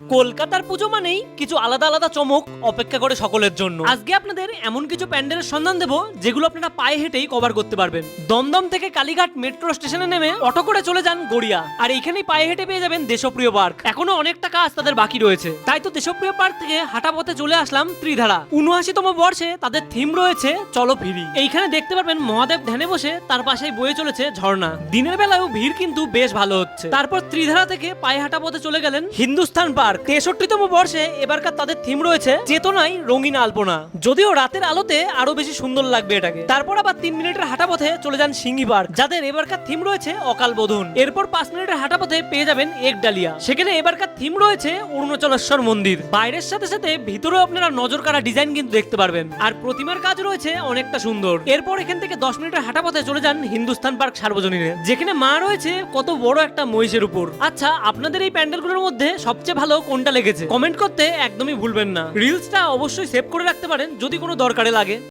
কলকাতার পুজো মানেই কিছু আলাদা আলাদা চমক অপেক্ষা করে সকলের জন্য। আজকে আপনাদের এমন কিছু প্যান্ডেলের সন্ধান দেব, যেগুলো আপনারা পায়ে হেঁটেই কভার করতে পারবেন। দমদম থেকে কালীঘাট মেট্রো স্টেশনে নেমে অটো করে চলে যান গড়িয়া। আর এইখানেই পায়ে হেঁটে পেয়ে যাবেন দেশপ্রিয় পার্ক। এখনও অনেকটা কাজ তাদের বাকি রয়েছে। তাই তো দেশপ্রিয় পার্ক থেকে হাঁটা পথে চলে আসলাম ত্রিধারা। উনআশিতম বর্ষে তাদের থিম রয়েছে চলো ফিরি। এইখানে দেখতে পারবেন মহাদেব ধ্যানে বসে তার পাশেই বয়ে চলেছে ঝর্ণা। দিনের বেলায়ও ভিড় কিন্তু বেশ ভালো হচ্ছে। তারপর ত্রিধারা থেকে পায়ে হাঁটা পথে চলে গেলেন হিন্দুস্তান পার্ক। তেষট্টিতম বর্ষে এবারকার তাদের থিম রয়েছে চেতনায় রঙিন আলপনা। যদিও রাতের আলোতে আরও বেশি সুন্দর লাগবে এটাকে। তারপর আবার তিন মিনিটের হাঁটা পথে চলে যান সিঙ্গি পার্ক, যাদের এবারকার থিম রয়েছে অকাল বোধন। এরপর পাঁচ মিনিটের হাঁটা পথে পেয়ে যাবেন এক ডালিয়া। সেখানে এবারকার থিম রয়েছে অরুণাচলেশ্বর মন্দির। বাইরের সাথে সাথে ভিতরেও আপনারা নজর কাড়া ডিজাইন কিন্তু দেখতে পারবেন। আর প্রতিমার কাজ রয়েছে অনেকটা সুন্দর। এরপর এখান থেকে দশ মিনিটের হাঁটা পথে চলে যান হিন্দুস্তান পার্ক সার্বজনীনে। যেখানে মা রয়েছে কত বড় একটা মহিষের উপর। আচ্ছা আপনাদের এই প্যান্ডেলগুলোর মধ্যে সবচেয়ে ভালো কোনটা লেগেছে। কমেন্ট করতে একদমই ভুলবেন না। রিলসটা অবশ্যই সেভ করে রাখতে পারেন, যদি কোনো দরকারে লাগে।